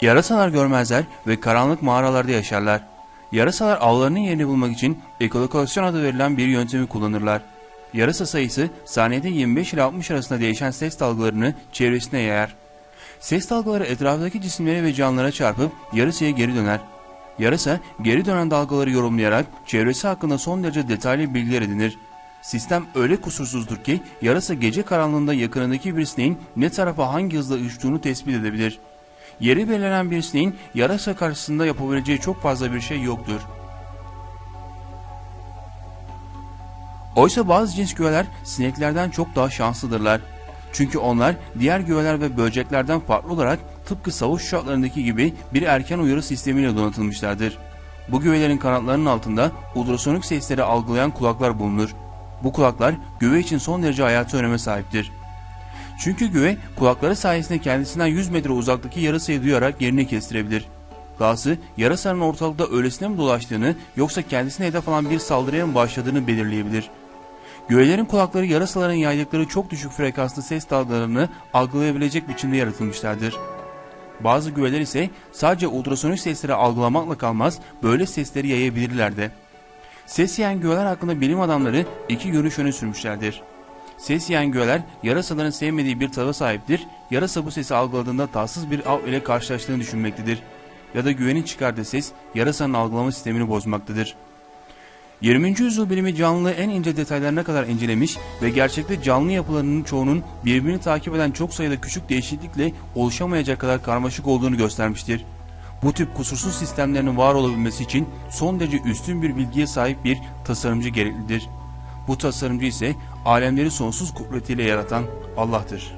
Yarasalar görmezler ve karanlık mağaralarda yaşarlar. Yarasalar avlarının yerini bulmak için ekolokasyon adı verilen bir yöntemi kullanırlar. Yarasa sayısı saniyede 25 ile 60 arasında değişen ses dalgalarını çevresine yayar. Ses dalgaları etraftaki cisimlere ve canlılara çarpıp yarasaya geri döner. Yarasa geri dönen dalgaları yorumlayarak çevresi hakkında son derece detaylı bilgiler edinir. Sistem öyle kusursuzdur ki yarasa gece karanlığında yakınındaki bir sineğin ne tarafa hangi hızla uçtuğunu tespit edebilir. Yeri belirlenen bir sineğin yarasa karşısında yapabileceği çok fazla bir şey yoktur. Oysa bazı cins güveler sineklerden çok daha şanslıdırlar. Çünkü onlar diğer güveler ve böceklerden farklı olarak tıpkı savaş uçaklarındaki gibi bir erken uyarı sistemiyle donatılmışlardır. Bu güvelerin kanatlarının altında ultrasonik sesleri algılayan kulaklar bulunur. Bu kulaklar güve için son derece hayati öneme sahiptir. Çünkü güve kulakları sayesinde kendisinden 100 metre uzaktaki yarasayı duyarak yerini kestirebilir. Dahası yarasanın ortalıkta öylesine mi dolaştığını yoksa kendisine hedef alan bir saldırıya mı başladığını belirleyebilir. Güvelerin kulakları yarasaların yaydıkları çok düşük frekanslı ses dalgalarını algılayabilecek biçimde yaratılmışlardır. Bazı güveler ise sadece ultrasonik sesleri algılamakla kalmaz böyle sesleri yayabilirler de. Ses yiyen güveler hakkında bilim adamları iki görüş öne sürmüşlerdir. Ses yiyen güveler yarasaların sevmediği bir tava sahiptir. Yarasa bu sesi algıladığında tatsız bir av ile karşılaştığını düşünmektedir. Ya da güvenin çıkardığı ses yarasanın algılama sistemini bozmaktadır. 20. yüzyıl bilimi canlılığı en ince detaylarına kadar incelemiş ve gerçekte canlı yapılarının çoğunun birbirini takip eden çok sayıda küçük değişiklikle oluşamayacak kadar karmaşık olduğunu göstermiştir. Bu tip kusursuz sistemlerin var olabilmesi için son derece üstün bir bilgiye sahip bir tasarımcı gereklidir. Bu tasarımcı ise alemleri sonsuz kudretiyle yaratan Allah'tır.